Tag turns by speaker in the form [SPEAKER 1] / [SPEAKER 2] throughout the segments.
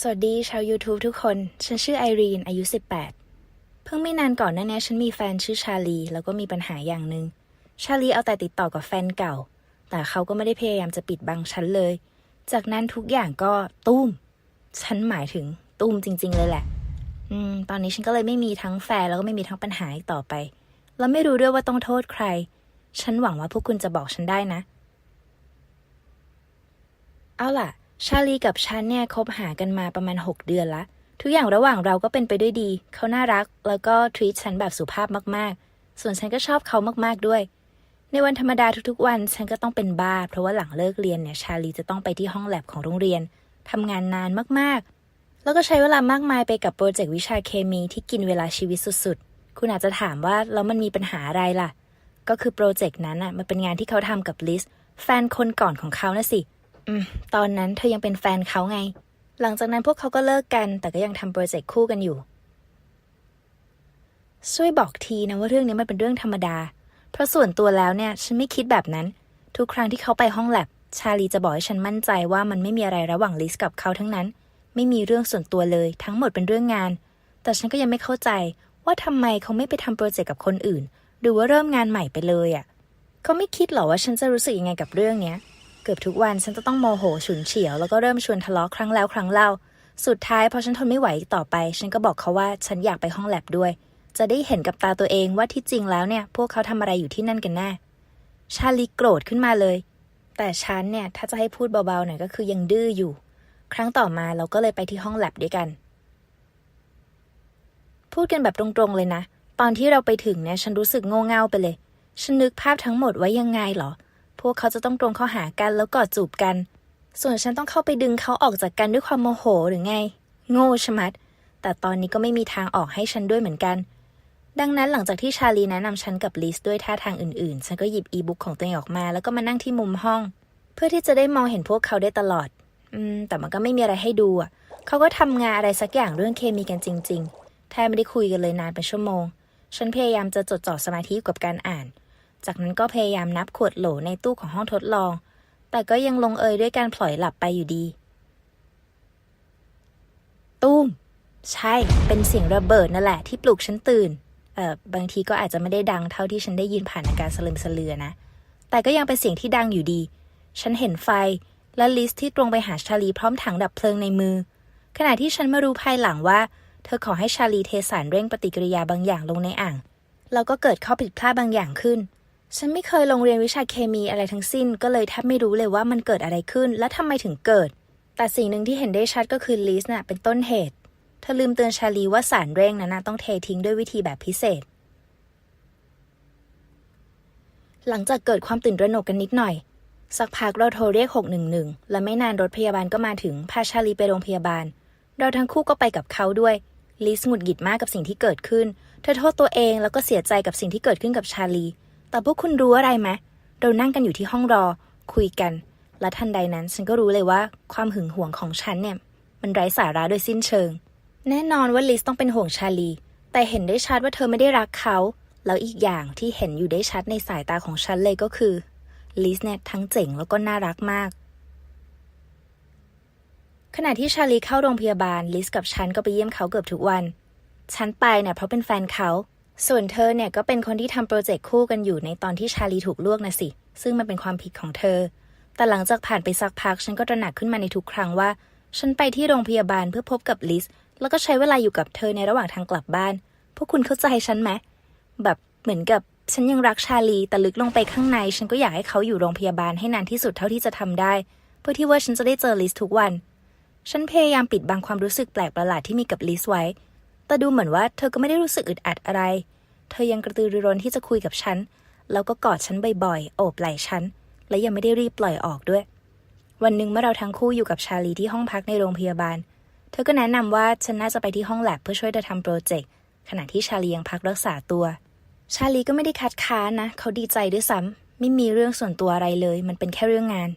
[SPEAKER 1] สวัสดีชาว YouTube ทุกคน ฉันชื่อไอรีน อายุ 18 เพิ่งไม่นานก่อนน้านี้ฉันมีแฟนชื่อชาลี แล้วก็มีปัญหาอย่างหนึ่ง ชาลีเอาแต่ติดต่อกับแฟนเก่า แต่เขาก็ไม่ได้พยายามจะปิดบังฉันเลย จากนั้นทุกอย่างก็ตุ้ม ฉันหมายถึงตุ้มจริง ๆ เลยแหละ อืม ตอนนี้ฉันก็เลยไม่มีทั้งแฟนแล้วก็ไม่มีทั้งปัญหาอีกต่อไป แล้วไม่รู้ด้วยว่าต้องโทษใคร ฉันหวังว่าพวกคุณจะบอกฉันได้นะ เอาล่ะ ชาลีกับฉันเนี่ยคบหากันมาประมาณ 6 เดือนละ ทุกอย่างระหว่างเราก็เป็นไปด้วยดี เขาน่ารัก แล้วก็ทวีตฉันแบบสุภาพมากๆ ส่วนฉันก็ชอบเขามากๆด้วย ในวันธรรมดาทุกๆวันฉันก็ต้องเป็นบ้า เพราะว่าหลังเลิกเรียนเนี่ยชาลีจะต้องไปที่ห้องแลบของโรงเรียนทำงานนานมากๆ แล้วก็ใช้เวลามากมายไปกับโปรเจกต์วิชาเคมีที่กินเวลาชีวิตสุดๆ คุณอาจจะถามว่าแล้วมันมีปัญหาอะไรล่ะ ก็คือโปรเจกต์นั้นอะมันเป็นงานที่เขาทำกับลิสแฟนคนก่อนของเขานะสิ อืม ตอนนั้นเธอยังเป็นแฟนเขาไง หลังจากนั้นพวกเขาก็เลิกกัน แต่ก็ยังทำโปรเจกต์คู่กันอยู่ ช่วยบอกทีนะว่าเรื่องนี้มันเป็นเรื่องธรรมดา เพราะส่วนตัวแล้วเนี่ย ฉันไม่คิดแบบนั้น ทุกครั้งที่เขาไปห้องแลบ ชาลีจะบอกให้ฉันมั่นใจว่ามันไม่มีอะไรระหว่างลิสกับเขาทั้งนั้น ไม่มีเรื่องส่วนตัวเลย ทั้งหมดเป็นเรื่องงาน แต่ฉันก็ยังไม่เข้าใจว่าทำไมเขาไม่ไปทำโปรเจกต์กับคนอื่น หรือว่าเริ่มงานใหม่ไปเลยอะ่ะ เขาไม่คิดหรอว่าฉันจะรู้สึกยังไงกับเรื่องเนี้ย เกือบทุกวันฉันจะต้องโมโหฉุนเฉียวแล้วก็เริ่มชวนทะเลาะครั้งแล้วครั้งเล่า สุดท้ายพอฉันทนไม่ไหวต่อไป ฉันก็บอกเขาว่าฉันอยากไปห้องแลบด้วย จะได้เห็นกับตาตัวเองว่าที่จริงแล้วเนี่ย พวกเขาทำอะไรอยู่ที่นั่นกันแน่ชาลีโกรธขึ้นมาเลย แต่ฉันเนี่ยถ้าจะให้พูดเบาๆหน่อยก็คือยังดื้ออยู่ ครั้งต่อมาเราก็เลยไปที่ห้องแลบด้วยกัน พูดกันแบบตรงๆเลยนะ ตอนที่เราไปถึงเนี่ยฉันรู้สึกโง่เง่าไปเลย ฉันนึกภาพทั้งหมดไว้ยังไงเหรอ วกเขาจะต้องตรงเข้าหากันแล้วกอดจูบกัน ส่วนฉันต้องเข้าไปดึงเขาออกจากกันด้วยความโมโหหรือไง โง่ชะมัด แต่ตอนนี้ก็ไม่มีทางออกให้ฉันด้วยเหมือนกัน ดังนั้นหลังจากที่ชาลีแนะนำฉันกับลิสด้วยท่าทางอื่นๆ ฉันก็หยิบอีบุ๊กของตัวเองออกมา แล้วก็มานั่งที่มุมห้อง เพื่อที่จะได้มองเห็นพวกเขาได้ตลอด อืม แต่มันก็ไม่มีอะไรให้ดูอะเขาก็ทำงานอะไรสักอย่างเรื่องเคมีกันจริง ๆ แทบไม่ได้คุยกันเลยนานเป็นชั่วโมง ฉันพยายามจะจดจ่อสมาธิกับการอ่าน จากนั้นก็พยายามนับขวดโหลในตู้ของห้องทดลอง แต่ก็ยังลงเอยด้วยการพลอยหลับไปอยู่ดี ตุ้ม ใช่ เป็นเสียงระเบิดนั่นแหละที่ปลุกฉันตื่น เอ่อ บางทีก็อาจจะไม่ได้ดังเท่าที่ฉันได้ยินผ่านอาการสลืมสลือนะ แต่ก็ยังเป็นเสียงที่ดังอยู่ดี ฉันเห็นไฟและลิสที่ตรงไปหาชาลีพร้อมถังดับเพลิงในมือ ขณะที่ฉันมารู้ภายหลังว่า เธอขอให้ชาลีเทสารเร่งปฏิกิริยาบางอย่างลงในอ่าง แล้วก็เกิดข้อผิดพลาดบางอย่างขึ้น ฉันไม่เคยลงเรียนวิชาเคมีอะไรทั้งสิ้น ก็เลยแทบไม่รู้เลยว่ามันเกิดอะไรขึ้น และทำไมถึงเกิด แต่สิ่งหนึ่งที่เห็นได้ชัดก็คือลิสน่ะเป็นต้นเหตุ เธอลืมเตือนชาลีว่าสารเร่งนั้นนะต้องเททิ้งด้วยวิธีแบบพิเศษ หลังจากเกิดความตื่นตระหนกกันนิดหน่อย สักพักเราโทรเรียก 611 และไม่นานรถพยาบาลก็มาถึงพาชาลีไปโรงพยาบาล เราทั้งคู่ก็ไปกับเขาด้วยลิสหงุดหงิดมากกับสิ่งที่เกิดขึ้น เธอโทษตัวเองแล้วก็เสียใจกับสิ่งที่เกิดขึ้นกับชาลี แต่พวกคุณรู้อะไรไหมเรานั่งกันอยู่ที่ห้องรอ คุยกัน และทันใดนั้นฉันก็รู้เลยว่าความหึงหวงของฉันเนี่ย มันไร้สาระโดยสิ้นเชิง แน่นอนว่าลิสต้องเป็นห่วงชาลี แต่เห็นได้ชัดว่าเธอไม่ได้รักเขา แล้วอีกอย่างที่เห็นอยู่ได้ชัดในสายตาของฉันเลยก็คือลิสเนี่ยทั้งเจ๋งแล้วก็น่ารักมาก ขณะที่ชาลีเข้าโรงพยาบาลลิสกับฉันก็ไปเยี่ยมเขาเกือบทุกวัน ฉันไปเนี่ยเพราะเป็นแฟนเขา ส่วนเธอเนี่ยก็เป็นคนที่ทำโปรเจกต์คู่กันอยู่ในตอนที่ชาลีถูกลวกนะสิ ซึ่งมันเป็นความผิดของเธอ แต่หลังจากผ่านไปสักพักฉันก็ตระหนักขึ้นมาในทุกครั้งว่า ฉันไปที่โรงพยาบาลเพื่อพบกับลิส แล้วก็ใช้เวลาอยู่กับเธอในระหว่างทางกลับบ้าน พวกคุณเข้าใจฉันไหม แบบเหมือนกับฉันยังรักชาลีแต่ลึกลงไปข้างใน ฉันก็อยากให้เขาอยู่โรงพยาบาลให้นานที่สุดเท่าที่จะทำได้ เพื่อที่ว่าฉันจะได้เจอลิสทุกวัน ฉันพยายามปิดบังความรู้สึกแปลกประหลาดที่มีกับลิสไว้ แต่ดูเหมือนว่าเธอก็ไม่ได้รู้สึกอึดอัดอะไร เธอยังกระตือรือร้นที่จะคุยกับฉัน แล้วก็กอดฉันบ่อยๆ โอบไหล่ฉัน และยังไม่ได้รีบปล่อยออกด้วย วันหนึ่งเมื่อเราทั้งคู่อยู่กับชาลีที่ห้องพักในโรงพยาบาล เธอก็แนะนำว่าฉันน่าจะไปที่ห้องแลบเพื่อช่วยเธอทำโปรเจกต์ ขณะที่ชาลียังพักรักษาตัว ชาลีก็ไม่ได้คัดค้านนะ เขาดีใจด้วยซ้ำไม่มีเรื่องส่วนตัวอะไรเลย มันเป็นแค่เรื่องงาน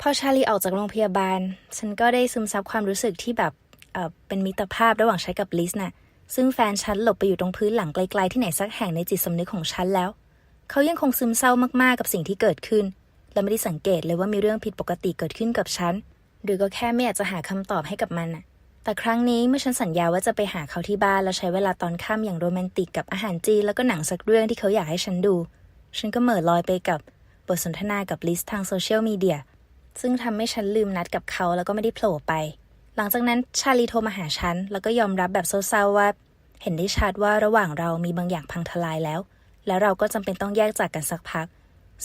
[SPEAKER 1] พอชาลีออกจากโรงพยาบาล ฉันก็ได้ซึมซับความรู้สึกที่แบบ เป็นมิตรภาพระหว่างฉันกับลิสน่ะ ซึ่งแฟนฉันหลบไปอยู่ตรงพื้นหลังไกลๆที่ไหนสักแห่งในจิตสำนึกของฉันแล้ว เขายังคงซึมเศร้ามากๆกับสิ่งที่เกิดขึ้น และไม่ได้สังเกตเลยว่ามีเรื่องผิดปกติเกิดขึ้นกับฉัน หรือก็แค่ไม่อยากจะหาคำตอบให้กับมันน่ะ แต่ครั้งนี้เมื่อฉันสัญญาว่าจะไปหาเขาที่บ้านแล้วใช้เวลาตอนค่ำอย่างโรแมนติกกับอาหารจีนแล้วก็หนังสักเรื่องที่เขาอยากให้ฉันดู ฉันก็เหม่อลอยไปกับบทสนทนากับลิสทางโซเชียลมีเดียซึ่งทำให้ฉันลืมนัดกับเขาแล้วก็ไม่ได้โผล่ไป หลังจากนั้นชาลีโทรมาหาฉัน แล้วก็ยอมรับแบบเศร้าๆว่า เห็นได้ชัดว่าระหว่างเรามีบางอย่างพังทลายแล้ว แล้วเราก็จำเป็นต้องแยกจากกันสักพัก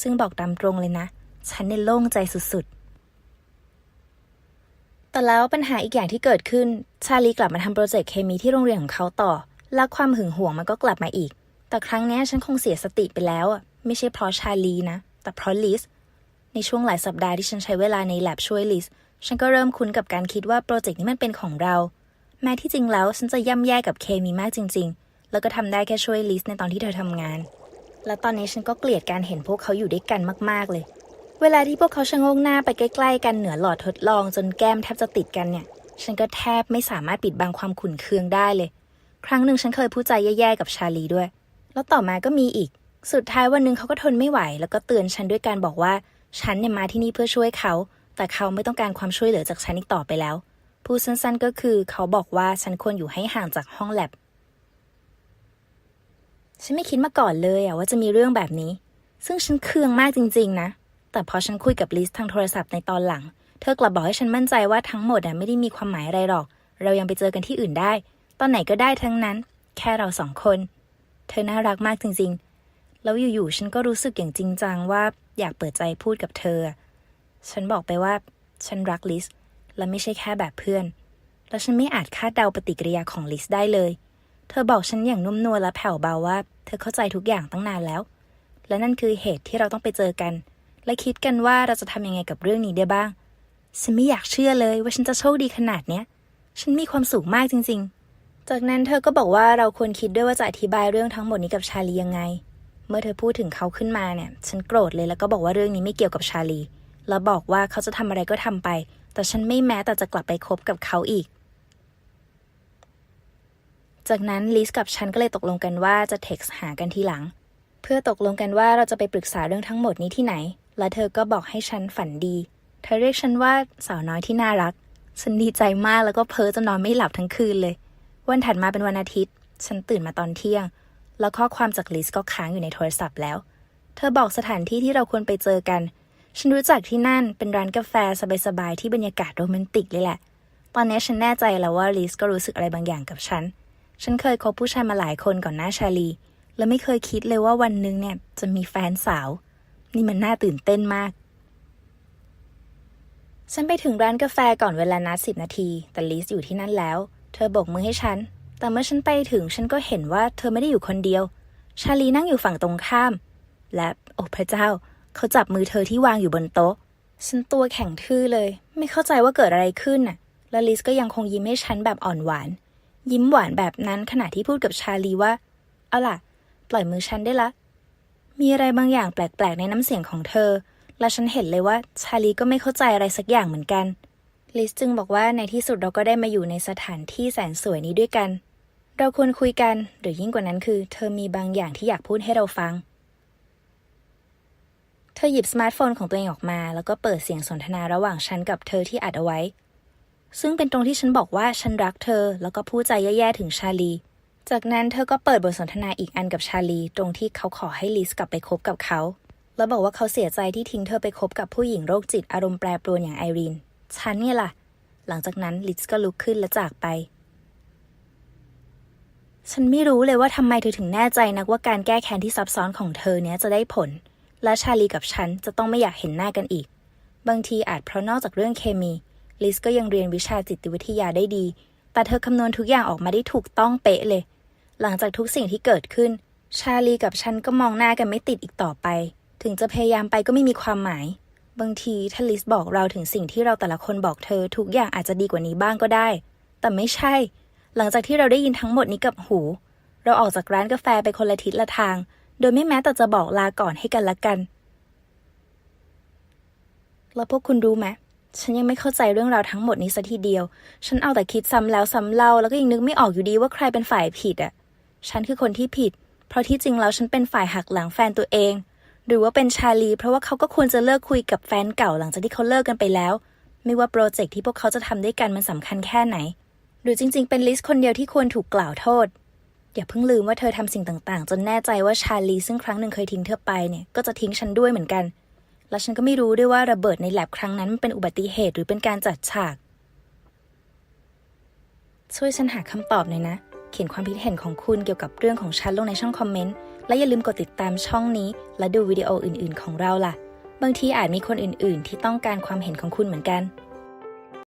[SPEAKER 1] ซึ่งบอกตามตรงเลยนะ ฉันเนี่ยโล่งใจสุดๆ แต่แล้วปัญหาอีกอย่างที่เกิดขึ้น ชาลีกลับมาทำโปรเจกต์เคมีที่โรงเรียนของเขาต่อ และความหึงหวงมันก็กลับมาอีก แต่ครั้งนี้ฉันคงเสียสติไปแล้วอะไม่ใช่เพราะชาลีนะ แต่เพราะลิส ในช่วงหลายสัปดาห์ที่ฉันใช้เวลาในแลบช่วยลิส ฉันก็เริ่มคุ้นกับการคิดว่าโปรเจกต์นี้มันเป็นของเรา แม้ที่จริงแล้วฉันจะย่ำแย่กับเคมีมากจริง ๆ แล้วก็ทำได้แค่ช่วยลิสในตอนที่เธอทำงาน และตอนนี้ฉันก็เกลียดการเห็นพวกเขาอยู่ด้วยกันมากๆเลย เวลาที่พวกเขาชะงกหน้าไปใกล้ ๆ กันเหนือหลอดทดลองจนแก้มแทบจะติดกันเนี่ย ฉันก็แทบไม่สามารถปิดบังความขุ่นเคืองได้เลย ครั้งหนึ่งฉันเคยพูดใจแย่ๆกับชาลีด้วย แล้วต่อมาก็มีอีก สุดท้ายวันหนึ่งเขาก็ทนไม่ไหว แล้วก็เตือนฉันด้วยการบอกว่าฉันเนี่ยมาที่นี่เพื่อช่วยเขา แต่เขาไม่ต้องการความช่วยเหลือจากฉันอีกต่อไปแล้ว พูดสั้นๆก็คือเขาบอกว่าฉันควรอยู่ให้ห่างจากห้องแลบ ฉันไม่คิดมาก่อนเลยอะว่าจะมีเรื่องแบบนี้ ซึ่งฉันเคืองมากจริง ๆ นะ แต่พอฉันคุยกับลิสทางโทรศัพท์ในตอนหลัง เธอกลับบอกให้ฉันมั่นใจว่าทั้งหมดอะไม่ได้มีความหมายอะไรหรอก เรายังไปเจอกันที่อื่นได้ ตอนไหนก็ได้ทั้งนั้น แค่เราสองคน เธอน่ารักมากจริง ๆ แล้วอยู่ๆฉันก็รู้สึกอย่างจริงจังว่าอยากเปิดใจพูดกับเธอ ฉันบอกไปว่า ฉันรักลิส และไม่ใช่แค่แบบเพื่อน แล้วฉันไม่อาจคาดเดาปฏิกิริยาของลิสได้เลย เธอบอกฉันอย่างนุ่มนวลและแผ่วเบาว่า เธอเข้าใจทุกอย่างตั้งนานแล้ว และนั่นคือเหตุที่เราต้องไปเจอกัน และคิดกันว่าเราจะทำยังไงกับเรื่องนี้ได้บ้าง ฉันไม่อยากเชื่อเลยว่าฉันจะโชคดีขนาดเนี้ย ฉันมีความสุขมากจริง ๆ จากนั้นเธอก็บอกว่าเราควรคิดด้วยว่าจะอธิบายเรื่องทั้งหมดนี้กับชาลียังไง เมื่อเธอพูดถึงเขาขึ้นมาเนี่ย ฉันโกรธเลยแล้วก็บอกว่าเรื่องนี้ไม่เกี่ยวกับชาลี แล้วบอกว่าเขาจะทำอะไรก็ทำไป แต่ฉันไม่แม้แต่จะกลับไปคบกับเขาอีก จากนั้นลิสกับฉันก็เลยตกลงกันว่าจะเท็กซ์หากันทีหลัง เพื่อตกลงกันว่าเราจะไปปรึกษาเรื่องทั้งหมดนี้ที่ไหน และเธอก็บอกให้ฉันฝันดี เธอเรียกฉันว่าสาวน้อยที่น่ารัก ฉันดีใจมากแล้วก็เพ้อจนนอนไม่หลับทั้งคืนเลย วันถัดมาเป็นวันอาทิตย์ ฉันตื่นมาตอนเที่ยง แล้วข้อความจากลิสก็ค้างอยู่ในโทรศัพท์แล้ว เธอบอกสถานที่ที่เราควรไปเจอกัน ฉันรู้จักที่นั่นเป็นร้านกาแฟสบายๆที่บรรยากาศโรแมนติกเลยแหละ ตอนนี้ฉันแน่ใจแล้วว่าลิสก็รู้สึกอะไรบางอย่างกับฉัน ฉันเคยคบผู้ชายมาหลายคนก่อนหน้าชาลี และไม่เคยคิดเลยว่าวันหนึ่งเนี่ยจะมีแฟนสาว นี่มันน่าตื่นเต้นมาก ฉันไปถึงร้านกาแฟก่อนเวลานัดสิบนาที แต่ลิสอยู่ที่นั่นแล้ว เธอโบกมือให้ฉัน แต่เมื่อฉันไปถึงฉันก็เห็นว่าเธอไม่ได้อยู่คนเดียว ชาลีนั่งอยู่ฝั่งตรงข้าม และโอ้พระเจ้าเขาจับมือเธอที่วางอยู่บนโต๊ะ ฉันตัวแข็งทื่อเลย ไม่เข้าใจว่าเกิดอะไรขึ้นน่ะและลิสก็ยังคงยิ้มให้ฉันแบบอ่อนหวาน ยิ้มหวานแบบนั้นขณะที่พูดกับชาลีว่า เอาล่ะ ปล่อยมือฉันได้ละ มีอะไรบางอย่างแปลกๆ ในน้ำเสียงของเธอ และฉันเห็นเลยว่าชาลีก็ไม่เข้าใจอะไรสักอย่างเหมือนกัน ลิสจึงบอกว่าในที่สุดเราก็ได้มาอยู่ในสถานที่แสนสวยนี้ด้วยกัน เราควรคุยกันหรือยิ่งกว่านั้นคือ เธอมีบางอย่างที่อยากพูดให้เราฟัง เธอหยิบสมาร์ทโฟนของตัวเองออกมา แล้วก็เปิดเสียงสนทนาระหว่างฉันกับเธอที่อัดเอาไว้ ซึ่งเป็นตรงที่ฉันบอกว่าฉันรักเธอ แล้วก็พูดใจแย่ๆถึงชาลี จากนั้นเธอก็เปิดบทสนทนาอีกอันกับชาลี ตรงที่เขาขอให้ลิสกลับไปคบกับเขา แล้วบอกว่าเขาเสียใจที่ทิ้งเธอไปคบกับผู้หญิงโรคจิตอารมณ์แปรปรวนอย่างไอรีน ฉันเนี่ยล่ะ หลังจากนั้นลิสก็ลุกขึ้นและจากไปฉันไม่รู้เลยว่าทำไมเธอถึงแน่ใจนักว่าการแก้แค้นที่ซับซ้อนของเธอเนี้ยจะได้ผล และชาลีกับฉันจะต้องไม่อยากเห็นหน้ากันอีก บางทีอาจเพราะนอกจากเรื่องเคมี ลิสก็ยังเรียนวิชาจิตวิทยาได้ดี แต่เธอคำนวณทุกอย่างออกมาได้ถูกต้องเป๊ะเลย หลังจากทุกสิ่งที่เกิดขึ้น ชาลีกับฉันก็มองหน้ากันไม่ติดอีกต่อไป ถึงจะพยายามไปก็ไม่มีความหมาย บางทีถ้าลิสบอกเราถึงสิ่งที่เราแต่ละคนบอกเธอทุกอย่างอาจจะดีกว่านี้บ้างก็ได้ แต่ไม่ใช่ หลังจากที่เราได้ยินทั้งหมดนี้กับหู เราออกจากร้านกาแฟไปคนละทิศละทาง โดยไม่แม้แต่จะบอกลาก่อนให้กันละกัน แล้วพวกคุณรู้ไหมฉันยังไม่เข้าใจเรื่องราวทั้งหมดนี้สัทีเดียว ฉันเอาแต่คิดซ้ำแล้วซ้ำเล่าแล้วก็ยังนึกไม่ออกอยู่ดีว่าใครเป็นฝ่ายผิดอะ ฉันคือคนที่ผิด เพราะที่จริงแล้วฉันเป็นฝ่ายหักหลังแฟนตัวเอง หรือว่าเป็นชาลี เพราะว่าเขาก็ควรจะเลิกคุยกับแฟนเก่าหลังจากที่เขาเลิกกันไปแล้ว ไม่ว่าโปรเจกต์ที่พวกเขาจะทำด้วยกันมันสำคัญแค่ไหน หรือจริง ๆ เป็นลิสคนเดียวที่ควรถูกกล่าวโทษ อย่าเพิ่งลืมว่าเธอทำสิ่งต่างๆ จนแน่ใจว่าชาลีซึ่งครั้งหนึ่งเคยทิ้งเธอไปเนี่ยก็จะทิ้งฉันด้วยเหมือนกัน และฉันก็ไม่รู้ด้วยว่าระเบิดในแลบครั้งนั้นมันเป็นอุบัติเหตุหรือเป็นการจัดฉาก ช่วยฉันหาคำตอบหน่อยนะ เขียนความคิดเห็นของคุณเกี่ยวกับเรื่องของฉันลงในช่องคอมเมนต์ และอย่าลืมกดติดตามช่องนี้ และดูวิดีโออื่นๆ ของเราล่ะ บางทีอาจมีคนอื่นๆ ที่ต้องการความเห็นของคุณเหมือนกัน